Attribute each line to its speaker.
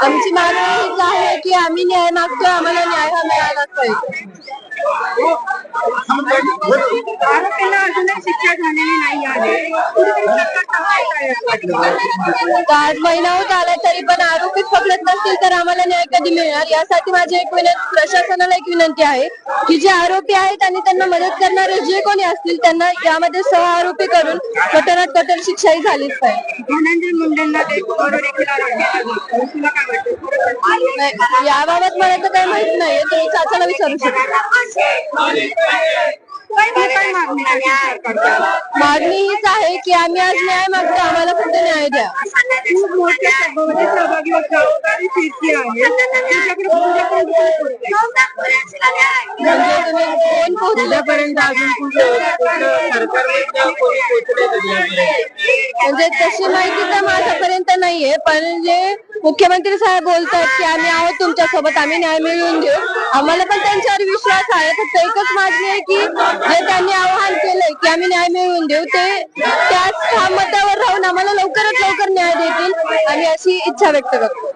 Speaker 1: आमची मागणी आहे की आम्ही न्याय मागतोय आम्हाला न्याय हा मिळालाच पाहिजे.
Speaker 2: आरोपींना अजूनही शिक्षा झालेली नाही आहे.
Speaker 1: आज महिना होत आलाय तरी पण आरोपीच पकडत नसतील तर आम्हाला न्याय कधी मिळणार? यासाठी माझी एक विनंती प्रशासनाला एक विनंती आहे की जे आरोपी आहेत आणि त्यांना मदत करणारे जे कोणी असतील त्यांना यामध्ये सह आरोपी करून कठोरात कठोर शिक्षाही झालीच पाहिजे.
Speaker 2: धनंजय मुंडेंना
Speaker 1: याबाबत मला तर काही माहीत नाही तुम्ही चाचाला विचारू शकता.
Speaker 2: मागणी
Speaker 1: हीच आहे की आम्ही आज न्याय मागतो आम्हाला फक्त न्याय द्या.
Speaker 2: खूप मोठ्या सभेमध्ये सहभागी होत. आणि फिरती आहे. तुझ्याकडे तुझ्याकडे
Speaker 1: म्हणजे तुम्ही कोण पोहोचल्यापर्यंत अजून म्हणजे तशी माहिती तर माझ्यापर्यंत नाहीये पण जे मुख्यमंत्री साहेब बोलतात की आम्ही आहोत तुमच्यासोबत आम्ही न्याय मिळवून देऊ. आम्हाला पण त्यांच्यावर विश्वास आहे. फक्त एकच मागणी आहे की जे त्यांनी आवाहन केलंय की आम्ही न्याय मिळवून देऊ ते त्याच मतावर राहून आम्हाला लवकरात लवकर न्याय देतील. आम्ही अशी इच्छा व्यक्त करतो.